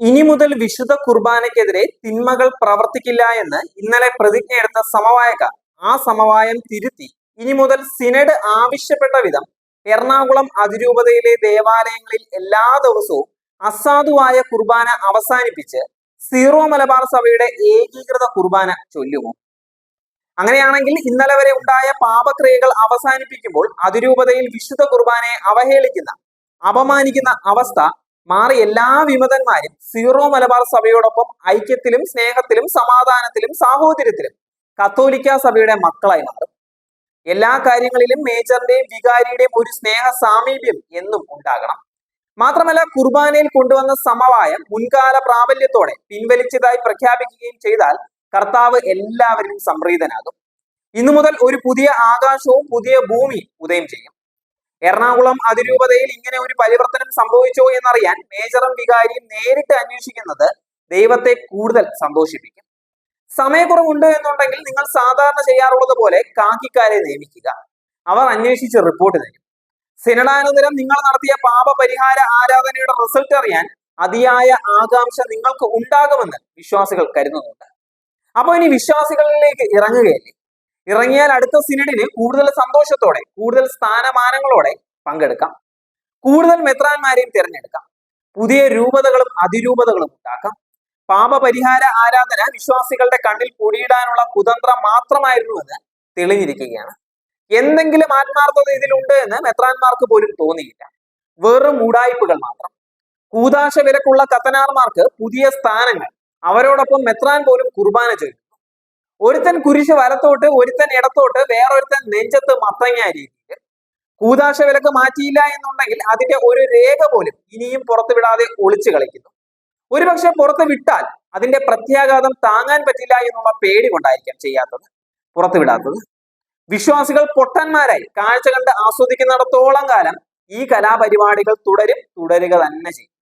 ഇനി മുതൽ വിശുദ്ധ കുർബാനയ്ക്കെതിരെ തിന്മകൾ പ്രവർത്തിക്കില്ല എന്ന് ഇന്നലെ പ്രതിജ്ഞയെടുത്ത സമവായക ആ സമവായം തിരുത്തി. ഇനി മുതൽ സിനഡ് ആവശ്യപ്പെട്ട വിധം എറണാകുളം അതിരൂപതയിലെ ദേവാലയങ്ങളിൽ എല്ലാ ദിവസവും അസാധുവായ കുർബാന അവസാനിപ്പിച്ച് സീറോ മലബാർ സഭയുടെ ഏകീകൃത കുർബാന ചൊല്ലുമോ അങ്ങനെയാണെങ്കിൽ ഇന്നലെ വരെ ഉണ്ടായ പാപക്രിയകൾ അവസാനിപ്പിക്കുമ്പോൾ അതിരൂപതയിൽ വിശുദ്ധ കുർബാനയെ അവഹേളിക്കുന്ന അപമാനിക്കുന്ന അവസ്ഥ മാറി എല്ലാ വിമതന്മാരും സീറോ മലബാർ സഭയോടൊപ്പം ഐക്യത്തിലും സ്നേഹത്തിലും സമാധാനത്തിലും സാഹോദര്യത്തിലും കത്തോലിക്ക സഭയുടെ മക്കളായി മാറും. എല്ലാ കാര്യങ്ങളിലും മേജറിന്റെയും വികാരിയുടെയും ഒരു സ്നേഹ സാമീപ്യം എന്നും ഉണ്ടാകണം. മാത്രമല്ല കുർബാനയിൽ കൊണ്ടുവന്ന സമവായം മുൻകാല പ്രാബല്യത്തോടെ പിൻവലിച്ചതായി പ്രഖ്യാപിക്കുകയും ചെയ്താൽ കർത്താവ് എല്ലാവരിലും സംപ്രീതനാകും. ഇന്നു മുതൽ ഒരു പുതിയ ആകാശവും പുതിയ ഭൂമിയും ഉദയം ചെയ്യും. എറണാകുളം അതിരൂപതയിൽ ഇങ്ങനെ ഒരു പരിവർത്തനം സംഭവിച്ചോ എന്നറിയാൻ മേജറും വികാരിയും നേരിട്ട് അന്വേഷിക്കുന്നത് ദൈവത്തെ കൂടുതൽ സന്തോഷിപ്പിക്കും. സമയക്കുറവുണ്ട് എന്നുണ്ടെങ്കിൽ നിങ്ങൾ സാധാരണ ചെയ്യാറുള്ളത് പോലെ കാക്കിക്കാരെ നിയമിക്കുക. അവർ അന്വേഷിച്ച് റിപ്പോർട്ട് തരും. സിനഡാനന്തരം നിങ്ങൾ നടത്തിയ പാപ പരിഹാര ആരാധനയുടെ റിസൾട്ട് അറിയാൻ അതിയായ ആകാംക്ഷ നിങ്ങൾക്ക് ഉണ്ടാകുമെന്ന് വിശ്വാസികൾ കരുതുന്നുണ്ട്. അപ്പൊ ഇനി വിശ്വാസികളിലേക്ക് ഇറങ്ങുകയല്ലേ? ഇറങ്ങിയാൽ അടുത്ത സിനഡിന് കൂടുതൽ സന്തോഷത്തോടെ കൂടുതൽ സ്ഥാനമാനങ്ങളോടെ പങ്കെടുക്കാം. കൂടുതൽ മെത്രാന്മാരെയും തിരഞ്ഞെടുക്കാം. പുതിയ രൂപതകളും അതിരൂപതകളും ഉണ്ടാക്കാം. പാപപരിഹാര ആരാധന വിശ്വാസികളുടെ കണ്ണിൽ പൊടിയിടാനുള്ള കുതന്ത്രം മാത്രമായിരുന്നുവെന്ന് തെളിഞ്ഞിരിക്കുകയാണ്. എന്തെങ്കിലും ആത്മാർത്ഥത ഇതിലുണ്ട് എന്ന് മെത്രാന്മാർക്ക് പോലും തോന്നിയില്ല. വെറും മൂടായ്പകൾ മാത്രം. കൂതാശ വിലക്കുള്ള കത്തനാർമാർക്ക് പുതിയ സ്ഥാനങ്ങൾ. അവരോടൊപ്പം മെത്രാൻ പോലും കുർബാന ചെയ്തു ഒരുത്തൻ കുരിശ് വലത്തോട്ട് ഒരുത്തൻ ഇടത്തോട്ട് വേറൊരുത്തൻ നെഞ്ചത്ത് മത്തങ്ങ രീതിയിൽ കൂതാശ വിലക്ക് മാറ്റിയില്ല എന്നുണ്ടെങ്കിൽ അതിന്റെ ഒരു രേഖ പോലും ഇനിയും പുറത്തു വിടാതെ ഒളിച്ചു കളിക്കുന്നു. ഒരുപക്ഷെ പുറത്ത് വിട്ടാൽ അതിന്റെ പ്രത്യാഘാതം താങ്ങാൻ പറ്റില്ല എന്നുള്ള പേടി കൊണ്ടായിരിക്കാം ചെയ്യാത്തത് പുറത്തു വിടാത്തത്. വിശ്വാസികൾ പൊട്ടന്മാരായി. കാഴ്ച കണ്ട് ആസ്വദിക്കുന്നിടത്തോളം കാലം ഈ കലാപരിപാടികൾ തുടരും തുടരുക തന്നെ ചെയ്യും.